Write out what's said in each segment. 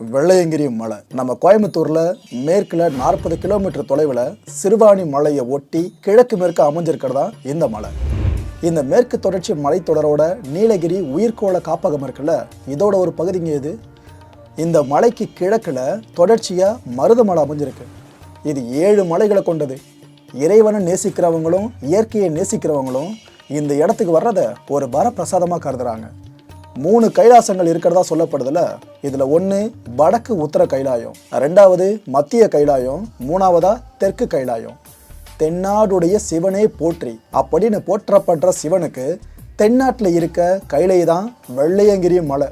வெள்ளையங்கிரி மலை. நம்ம கோயம்புத்தூர்ல மேற்குல நாற்பது கிலோமீட்டர் தொலைவில் சிறுவாணி மலையை ஒட்டி கிழக்கு மேற்கு அமைஞ்சிருக்கிறதா இந்த மலை. இந்த மேற்கு தொடர்ச்சி மலைத்தொடரோட நீலகிரி உயிர்கோள காப்பகம் இருக்குல்ல இதோட ஒரு பகுதிங்க இது. இந்த மலைக்கு கிழக்கில் தொடர்ச்சியாக மருதமலை அமைஞ்சிருக்கு. இது ஏழு மலைகளை கொண்டது. இறைவனை நேசிக்கிறவங்களும் இயற்கையை நேசிக்கிறவங்களும் இந்த இடத்துக்கு வர்றதை ஒரு வரப்பிரசாதமாக கருதுறாங்க. மூணு கைலாசங்கள் இருக்கிறதா சொல்லப்படுதுல. இதுல ஒன்று வடக்கு உத்தர கைலாயம் ரெண்டாவது மத்திய கைலாயம் மூணாவதா தெற்கு கைலாயம். தென்னாடுடைய சிவனே போற்றி அப்படின்னு போற்றப்படுற சிவனுக்கு தென்னாட்டில் இருக்க கைலை தான் வெள்ளையங்கிரி மலை.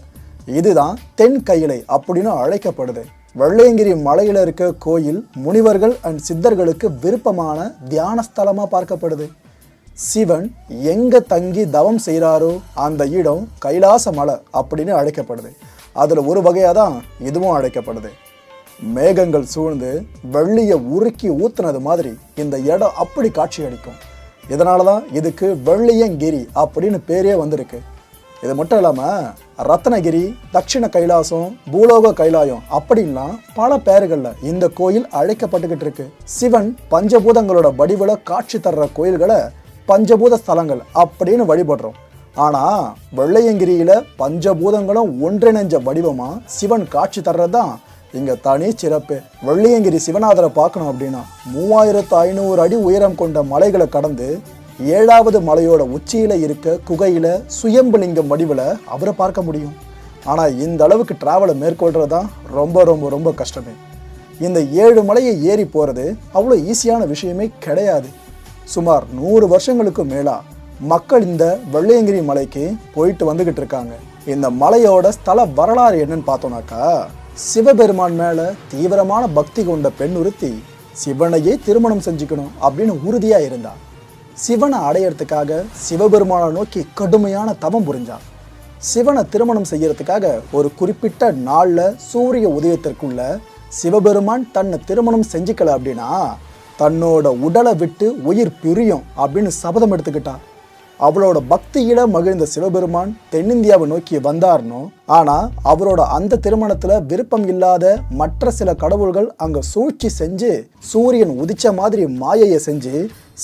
இதுதான் தென் கைலை அப்படின்னு அழைக்கப்படுது. வெள்ளையங்கிரி மலையில் இருக்க கோயில் முனிவர்கள் அண்ட் சித்தர்களுக்கு விருப்பமான தியானஸ்தலமாக பார்க்கப்படுது. சிவன் எங்க தங்கி தவம் செய்கிறாரோ அந்த இடம் கைலாச மலை அப்படின்னு அழைக்கப்படுது. அதில் ஒரு வகையாக தான் இதுவும் அழைக்கப்படுது. மேகங்கள் சூழ்ந்து வெள்ளியை உருக்கி ஊத்துனது மாதிரி இந்த இடம் அப்படி காட்சி அளிக்கும் இதனால தான் இதுக்கு வெள்ளியங்கிரி அப்படின்னு பேரே வந்திருக்கு. இது மட்டும் இல்லாமல் ரத்னகிரி தட்சிண கைலாசம் பூலோக கைலாயம் அப்படின்லாம் பல பெயர்களில் இந்த கோயில் அழைக்கப்பட்டுக்கிட்டு இருக்கு. சிவன் பஞ்சபூதங்களோட வடிவில் காட்சி தர்ற கோயில்களை பஞ்சபூத ஸ்தலங்கள் அப்படின்னு வழிபடுறோம். ஆனால் வெள்ளையங்கிரியில் பஞ்சபூதங்களும் ஒன்றிணைஞ்ச வடிவமாக சிவன் காட்சி தர்றது தான் இங்கே தனி சிறப்பு. வெள்ளையங்கிரி சிவநாதரை பார்க்கணும் அப்படின்னா மூவாயிரத்து ஐநூறு அடி உயரம் கொண்ட மலைகளை கடந்து ஏழாவது மலையோட உச்சியில் இருக்க குகையில் சுயம்புலிங்கம் வடிவில் அவரை பார்க்க முடியும். ஆனால் இந்த அளவுக்கு டிராவலை மேற்கொள்கிறது தான் ரொம்ப ரொம்ப ரொம்ப கஷ்டமே. இந்த ஏழு மலையை ஏறி போகிறது அவ்வளோ ஈஸியான விஷயமே கிடையாது. சுமார் நூறு வருஷங்களுக்கு மேலா மக்கள் இந்த வெள்ளையங்கிரி மலைக்கு போயிட்டு வந்துகிட்டு இருக்காங்க. இந்த மலையோட ஸ்தல வரலாறு என்னன்னு பார்த்தோம்னாக்கா சிவபெருமான் மேல தீவிரமான பக்தி கொண்ட பெண் ஒருத்தி சிவனையே திருமணம் செஞ்சுக்கணும் அப்படின்னு உறுதியா இருந்தா. சிவனை அடையிறதுக்காக சிவபெருமானை நோக்கி கடுமையான தவம் புரிஞ்சான் சிவனை திருமணம் செய்யறதுக்காக ஒரு குறிப்பிட்ட நாளில் சூரிய உதயத்திற்குள்ள சிவபெருமான் தன்னை திருமணம் செஞ்சுக்கல அப்படின்னா தன்னோட உடலை விட்டு உயிர் பிரியும் அப்படின்னு சபதம் எடுத்துக்கிட்டான். அவளோட பக்தியில மகிழ்ந்த சிவபெருமான் தென்னிந்தியாவை நோக்கி வந்தார்னோ. ஆனா அவரோட அந்த திருமணத்துல விருப்பம் இல்லாத மற்ற சில கடவுள்கள் அங்க சூழ்ச்சி செஞ்சு சூரியன் உதிச்ச மாதிரி மாயையை செஞ்சு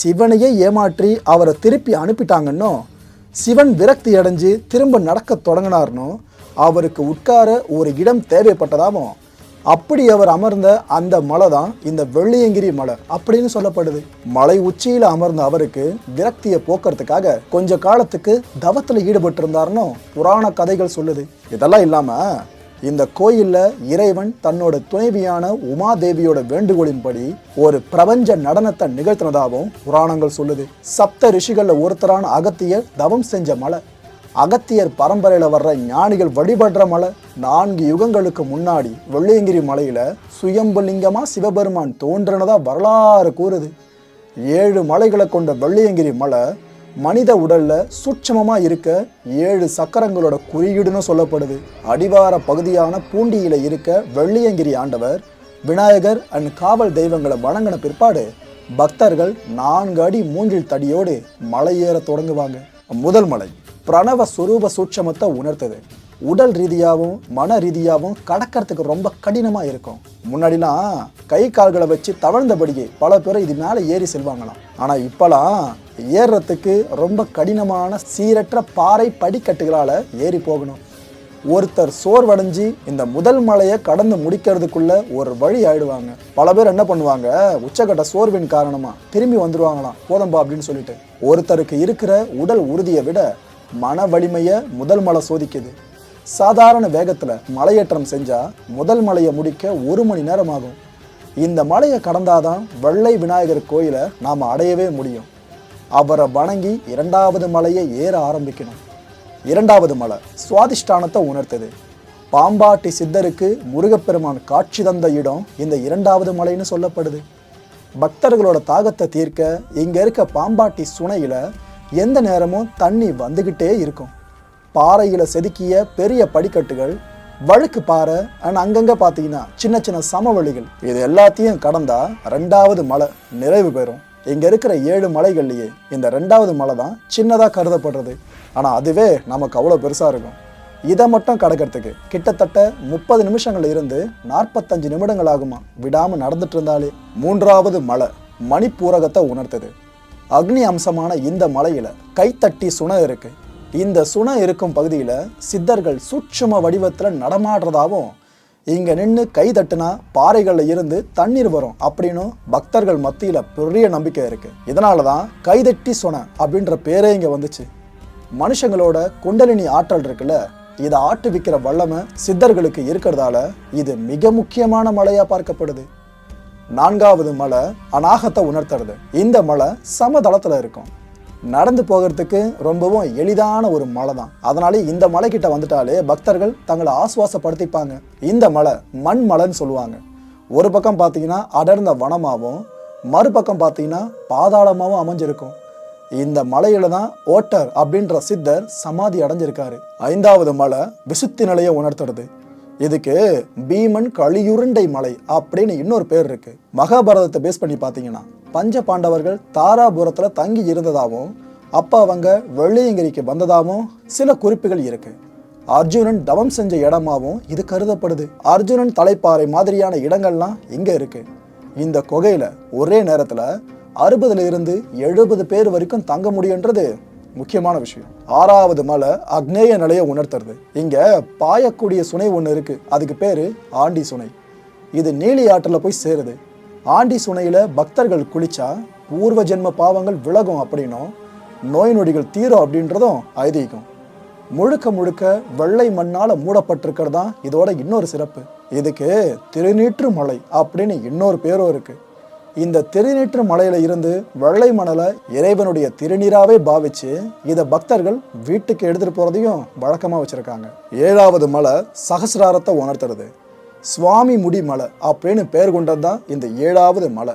சிவனையே ஏமாற்றி அவரை திருப்பி அனுப்பிட்டாங்கன்னோ சிவன் விரக்தி அடைஞ்சு திரும்ப நடக்க தொடங்கினார்னோ. அவருக்கு உட்கார ஒரு இடம் தேவைப்பட்டதாகவும் அப்படி அவர் அமர்ந்த அந்த மலை தான் இந்த வெள்ளியங்கிரி மலை அப்படின்னு சொல்லப்படுது. மலை உச்சியில் அமர்ந்த அவருக்கு விரக்தியை போக்குறதுக்காக கொஞ்ச காலத்துக்கு தவத்தில் ஈடுபட்டு புராண கதைகள் சொல்லுது. இதெல்லாம் இல்லாமல் இந்த கோயிலில் இறைவன் தன்னோட துணைவியான உமாதேவியோட வேண்டுகோளின்படி ஒரு பிரபஞ்ச நடனத்தை நிகழ்த்தினதாகவும் புராணங்கள் சொல்லுது. சப்த ரிஷிகளில் ஒருத்தரான அகத்தியர் தவம் செஞ்ச மலை. அகத்தியர் பரம்பரையில் வர்ற ஞானிகள் வழிபடுற மலை. நான்கு யுகங்களுக்கு முன்னாடி வெள்ளையங்கிரி மலையில் சுயம்புலிங்கமாக சிவபெருமான் தோன்றினதாக வரலாறு கூறுது. ஏழு மலைகளை கொண்ட வெள்ளையங்கிரி மலை மனித உடலில் சூட்சமமாக இருக்க ஏழு சக்கரங்களோட குறியீடுன்னு சொல்லப்படுது. அடிவார பகுதியான பூண்டியில் இருக்க வெள்ளியங்கிரி ஆண்டவர் விநாயகர் அண்ட் காவல் தெய்வங்களை வணங்கின பிற்பாடு பக்தர்கள் நான்கு அடி மூங்கில் தடியோடு மலையேற தொடங்குவாங்க. முதல் மலை. பிரணவ சுரூப சூட்சமத்தை உணர்த்துது. உடல் ரீதியாகவும் மன ரீதியாகவும் கடக்கிறதுக்கு ரொம்ப கடினமாக இருக்கும். முன்னாடிலாம் கை கால்களை வச்சு தவழ்ந்தபடியே பல பேர் இது மேலே ஏறி செல்வாங்களாம். ஆனால் இப்போலாம் ஏறுறதுக்கு ரொம்ப கடினமான சீரற்ற பாறை படிக்கட்டுகளால் ஏறி போகணும். ஒருத்தர் சோர்வடைஞ்சு இந்த முதல் மலையை கடந்து முடிக்கிறதுக்குள்ள ஒரு வழி ஆயிடுவாங்க. பல பேர் என்ன பண்ணுவாங்க? உச்சக்கட்ட சோர்வின் காரணமா திரும்பி வந்துருவாங்களாம். போதம்பா அப்படின்னு சொல்லிட்டு. ஒருத்தருக்கு இருக்கிற உடல் உறுதியை விட மன வலிமையை முதல் மலை சோதிக்குது. சாதாரண வேகத்தில் மலையேற்றம் செஞ்சால் முதல் மலையை முடிக்க ஒரு மணி நேரம் ஆகும் இந்த மலையை கடந்தாதான் வெள்ளை விநாயகர் கோயிலை நாம் அடையவே முடியும். அவரை வணங்கி இரண்டாவது மலையை ஏற ஆரம்பிக்கணும். இரண்டாவது மலை சுவாதிஷ்டானத்தை உணர்த்தது. பாம்பாட்டி சித்தருக்கு முருகப்பெருமான் காட்சி தந்த இடம் இந்த இரண்டாவது மலைன்னு சொல்லப்படுது. பக்தர்களோட தாகத்தை தீர்க்க இங்கே இருக்க பாம்பாட்டி சுனையில் எந்த நேரமும் தண்ணி வந்துக்கிட்டே இருக்கும். பாறையில் செதுக்கிய பெரிய படிக்கட்டுகள் வழுக்கு பாறை அண்ட் அங்கங்கே பார்த்தீங்கன்னா சின்ன சின்ன சமவெளிகள். இது எல்லாத்தையும் கடந்தா ரெண்டாவது மலை நிறைவு பெறும். இங்கே இருக்கிற ஏழு மலைகள்லேயே இந்த ரெண்டாவது மலை தான் சின்னதாக கருதப்படுறது. ஆனால் அதுவே நமக்கு அவ்வளோ பெருசாக இருக்கும். இதை மட்டும் கடக்கிறதுக்கு கிட்டத்தட்ட முப்பது நிமிஷங்கள் இருந்து நாற்பத்தஞ்சு நிமிடங்கள் ஆகுமா. விடாமல் நடந்துட்டு இருந்தாலே மூன்றாவது மலை மணிப்பூரகத்தை உணர்த்துது. அக்னி அம்சமான இந்த மலையில கைத்தட்டி சுனை இருக்கு. இந்த சுனை இருக்கும் பகுதியில சித்தர்கள் சூட்சும வடிவத்துல நடமாடுறதாவும் இங்க நின்று கை தட்டுனா பாறைகள்ல இருந்து தண்ணீர் வரும் அப்படின்னு பக்தர்கள் மத்தியில பெரிய நம்பிக்கை இருக்கு. இதனால தான் கைதட்டி சுனை அப்படின்ற பேரே இங்க வந்துச்சு. மனுஷங்களோட குண்டலினி ஆற்றல் இருக்குல்ல இதை ஆட்டுவிக்கிற வல்லமை சித்தர்களுக்கு இருக்கிறதால இது மிக முக்கியமான மலையா பார்க்கப்படுது. நான்காவது மலை அநாகத்தை உணர்த்துறது. இந்த மலை சமதளத்தில் இருக்கும். நடந்து போகிறதுக்கு ரொம்பவும் எளிதான ஒரு மலை தான் அதனாலே இந்த மலை கிட்ட வந்துட்டாலே பக்தர்கள் தங்களை ஆசுவாசப்படுத்திப்பாங்க. இந்த மலை மண் மலைன்னு சொல்லுவாங்க. ஒரு பக்கம் பார்த்தீங்கன்னா அடர்ந்த வனமாகவும் மறுபக்கம் பார்த்தீங்கன்னா பாதாளமாகவும் அமைஞ்சிருக்கும். இந்த மலையில தான் ஓட்டர் அப்படின்ற சித்தர் சமாதி அடைஞ்சிருக்காரு. ஐந்தாவது மலை விசுத்தி நிலையை உணர்த்துறது. இதுக்கு பீமன் கலியுருண்டை மலை அப்படின்னு இன்னொரு பேர் இருக்கு. மகாபாரதத்தை பேஸ் பண்ணி பார்த்தீங்கன்னா பஞ்ச பாண்டவர்கள் தாராபுரத்தில் தங்கி இருந்ததாகவும் அப்போ அவங்க வெள்ளியங்கிரிக்கு வந்ததாகவும் சில குறிப்புகள் இருக்கு. அர்ஜுனன் தவம் செஞ்ச இடமாவும் இது கருதப்படுது. அர்ஜுனன் தலைப்பாறை மாதிரியான இடங்கள்லாம் இங்கே இருக்கு. இந்த குகையில் ஒரே நேரத்தில் அறுபதுல இருந்து எழுபது பேர் வரைக்கும் தங்க முடியுன்றது முக்கியமான விஷயம். ஆறாவது மலை அக்னேய நிலையை உணர்த்துறது. இங்க பாயக்கூடிய சுனை ஒன்று இருக்கு. அதுக்கு பேரு ஆண்டி சுனை. இது நீலி ஆற்றில் போய் சேருது. ஆண்டி சுனையில் பக்தர்கள் குளிச்சா பூர்வ ஜென்ம பாவங்கள் விலகும் அப்படின்னும் நோய் நொடிகள் தீரும் அப்படின்றதும் ஐதீகம். முழுக்க முழுக்க வெள்ளை மண்ணால் மூடப்பட்டிருக்கிறது தான் இதோட இன்னொரு சிறப்பு. இதுக்கு திருநீற்று மலை அப்படின்னு இன்னொரு பேரும் இருக்குது இந்த திருநீற்று மலையில இருந்து வெள்ளை மணலை இறைவனுடைய திருநீராவே பாவிச்சு இதை பக்தர்கள் வீட்டுக்கு எடுத்துட்டு போறதையும் வழக்கமா வச்சிருக்காங்க. ஏழாவது மலை சகசிராரத்தை உணர்த்துறது. சுவாமி முடி மலை அப்படின்னு பேர் கொண்டது தான் இந்த ஏழாவது மலை.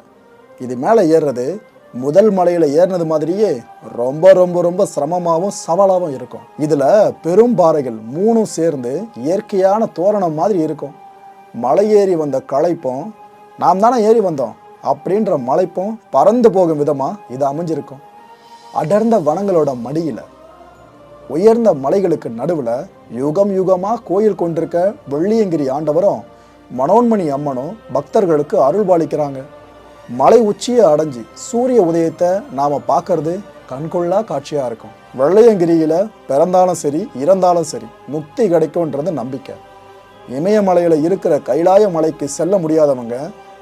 இது மேலே ஏறுறது முதல் மலையில ஏறினது மாதிரியே ரொம்ப ரொம்ப ரொம்ப சிரமமாகவும் சவாலாகவும் இருக்கும். இதுல பெரும் பாறைகள் மூணும் சேர்ந்து இயற்கையான தோரணம் மாதிரி இருக்கும். மலை ஏறி வந்த களைப்பும் நாம் தானே ஏறி வந்தோம். அப்படின்ற மலைப்பும் பறந்து போகும் விதமாக இது அமைஞ்சிருக்கும். அடர்ந்த வனங்களோட மடியில் உயர்ந்த மலைகளுக்கு நடுவில் யுகம் யுகமாக கோயில் கொண்டிருக்க வெள்ளியங்கிரி ஆண்டவரும் மனோன்மணி அம்மனும் பக்தர்களுக்கு அருள் பாலிக்கிறாங்க. மலை உச்சியை அடைஞ்சு சூரிய உதயத்தை நாம் பார்க்கறது கண்கொள்ளா காட்சியாக இருக்கும். வெள்ளையங்கிரியில் பிறந்தாலும் சரி இறந்தாலும் சரி முக்தி கிடைக்கும்ன்றது நம்பிக்கை. இமயமலையில் இருக்கிற கைலாய மலைக்கு செல்ல முடியாதவங்க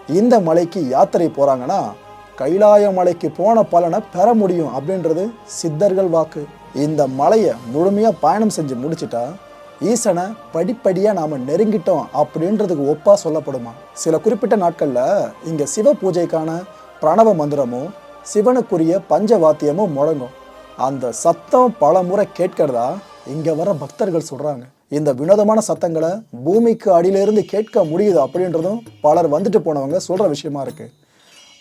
இந்த மலைக்கு யாத்திரை போகிறாங்கன்னா கைலாய மலைக்கு போன பலனை பெற முடியும் அப்படின்றது சித்தர்கள் வாக்கு. இந்த மலையை முழுமையாக பயணம் செஞ்சு முடிச்சிட்டா ஈசனை படிப்படியாக நாம் நெருங்கிட்டோம் அப்படின்றதுக்கு ஒப்பாக சொல்லப்படுமா? சில குறிப்பிட்ட நாட்களில் இங்கே சிவ பூஜைக்கான பிரணவ மந்திரமும் சிவனுக்குரிய பஞ்சவாத்தியமும் முழங்கும் அந்த சத்தம் பல முறை கேட்கிறதா இங்கே வர பக்தர்கள் சொல்கிறாங்க இந்த வினோதமான சத்தங்களை பூமிக்கு அடியிலிருந்து கேட்க முடியுது அப்படின்றதும் பலர் வந்துட்டு போனவங்க சொல்கிற விஷயமா இருக்குது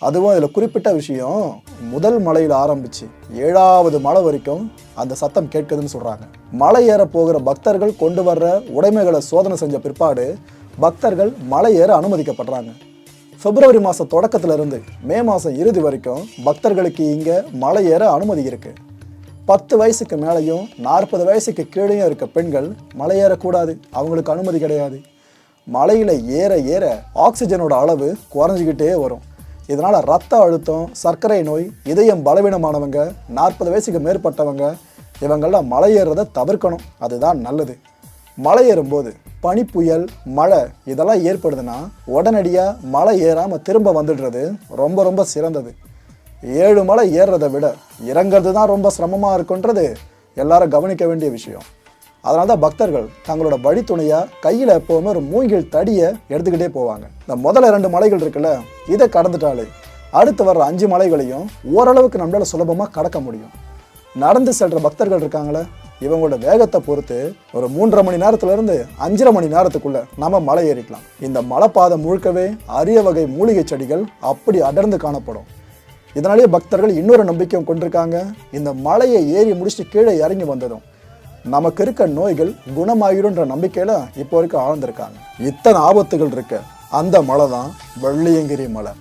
அதுவும் இதில் குறிப்பிட்ட விஷயம் முதல் மலையில் ஆரம்பிச்சு ஏழாவது மலை வரைக்கும் அந்த சத்தம் கேட்குதுன்னு சொல்கிறாங்க மலை ஏற போகிற பக்தர்கள் கொண்டு வர்ற உடைமைகளை சோதனை செஞ்ச பிற்பாடு பக்தர்கள் மலை ஏற அனுமதிக்கப்படுறாங்க. பிப்ரவரி மாதம் தொடக்கத்திலிருந்து மே மாதம் இறுதி வரைக்கும் பக்தர்களுக்கு இங்கே மலை ஏற அனுமதி இருக்குது பத்து வயசுக்கு மேலேயும் நாற்பது வயசுக்கு கீழேயும் இருக்க பெண்கள் மலையேறக்கூடாது அவங்களுக்கு அனுமதி கிடையாது. மலையில் ஏற ஏற ஆக்சிஜனோட அளவு குறைஞ்சிக்கிட்டே வரும். இதனால் ரத்த அழுத்தம் சர்க்கரை நோய் இதயம் பலவீனமானவங்க நாற்பது வயசுக்கு மேற்பட்டவங்க இவங்களாம் மலை ஏறுறதை தவிர்க்கணும். அதுதான் நல்லது. மலை ஏறும்போது பனி புயல் மழை இதெல்லாம் ஏற்படுதுன்னா உடனடியாக மலை ஏறாமல் திரும்ப வந்துடுறது ரொம்ப ரொம்ப சிறந்தது. ஏழு மலை ஏறுறதை விட இறங்கிறது தான் ரொம்ப சிரமமாக இருக்குன்றது எல்லாரும் கவனிக்க வேண்டிய விஷயம். அதனால தான் பக்தர்கள் தங்களோட வழித்துணையாக கையில் எப்போவுமே ஒரு மூங்கில் தடியை எடுத்துக்கிட்டே போவாங்க. இந்த முதல்ல ரெண்டு மலைகள் இருக்குல்ல இதை கடந்துட்டாலே அடுத்து வர்ற அஞ்சு மலைகளையும் ஓரளவுக்கு நம்மளால் சுலபமாக கடக்க முடியும். நடந்து செல்கிற பக்தர்கள் இருக்காங்களே இவங்களோட வேகத்தை பொறுத்து ஒரு மூன்றரை மணி நேரத்துலேருந்து அஞ்சரை மணி நேரத்துக்குள்ள நம்ம மலை ஏறிக்கலாம். இந்த மலைப்பாதை முழுக்கவே அரிய வகை மூலிகை செடிகள் அப்படி அடர்ந்து காணப்படும். இதனாலேயே பக்தர்கள் இன்னொரு நம்பிக்கையும் கொண்டிருக்காங்க. இந்த மலையை ஏறி முடிச்சுட்டு கீழே இறங்கி வந்ததும் நமக்கு இருக்க நோய்கள் குணமாகிடும்ன்ற நம்பிக்கையில இப்போ வரைக்கும் ஆழ்ந்திருக்காங்க. இத்தனை ஆபத்துகள் இருக்கு. அந்த மலை தான் வெள்ளியங்கிரி மலை.